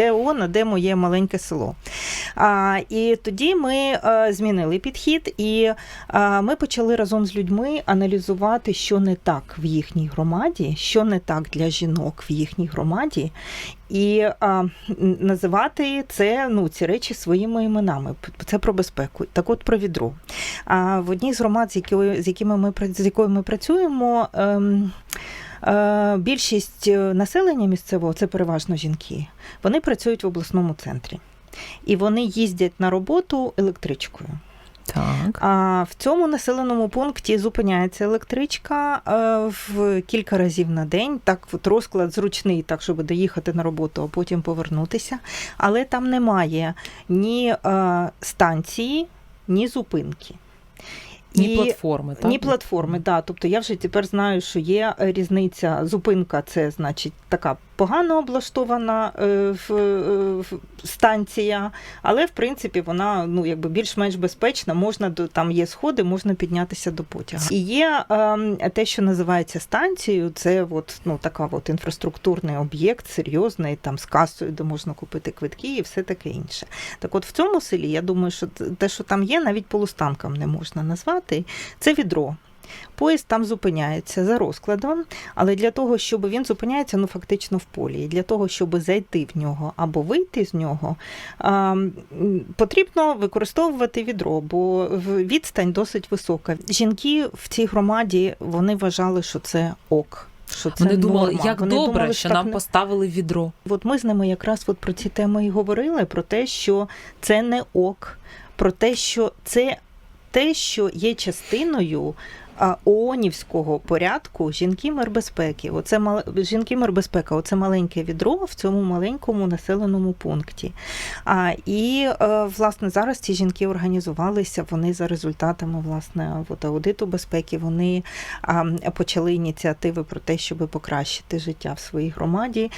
де ООН, а де моє маленьке село. А, і тоді ми е, змінили підхід, і е, ми почали разом з людьми аналізувати, що не так в їхній громаді, що не так для жінок в їхній громаді. І а, називати це ну ці речі своїми іменами. Це про безпеку. Так, от про відро. А в одній з громад, з якою з якими ми з якою ми працюємо. Ем, е, Більшість е, населення місцевого це переважно жінки. Вони працюють в обласному центрі, і вони їздять на роботу електричкою. Так. А в цьому населеному пункті зупиняється електричка е, в кілька разів на день. Так, от розклад зручний, так щоб доїхати на роботу, а потім повернутися. Але там немає ні е, станції, ні зупинки. Ні І- платформи, так? ні платформи, да. Тобто я вже тепер знаю, що є е, різниця. Зупинка це значить така погано облаштована е, в, е, станція, але в принципі вона ну якби більш-менш безпечна. Можна до там є сходи, можна піднятися до потяга. І є е, те, що називається станцією. Це от ну така от інфраструктурний об'єкт, серйозний, там з касою, де можна купити квитки і все таке інше. Так от в цьому селі, я думаю, що те, що там є, навіть полустанком не можна назвати, це відро. Поїзд там зупиняється за розкладом, але для того, щоб він зупиняється ну, фактично в полі. І для того, щоб зайти в нього або вийти з нього, потрібно використовувати відро, бо відстань досить висока. Жінки в цій громаді вони вважали, що це ок. Що це Вони думали, норма. як Вони добре, думали, що так нам не- поставили відро. От ми з ними якраз от про ці теми і говорили, про те, що це не ок, про те, що це те, що є частиною ООНівського порядку жінки мир безпеки. Оце жінки мир безпека, оце маленьке відро в цьому маленькому населеному пункті. А, і е, власне зараз ці жінки організувалися. Вони за результатами власне от, аудиту безпеки вони почали ініціативи про те, щоб покращити життя в своїй громаді.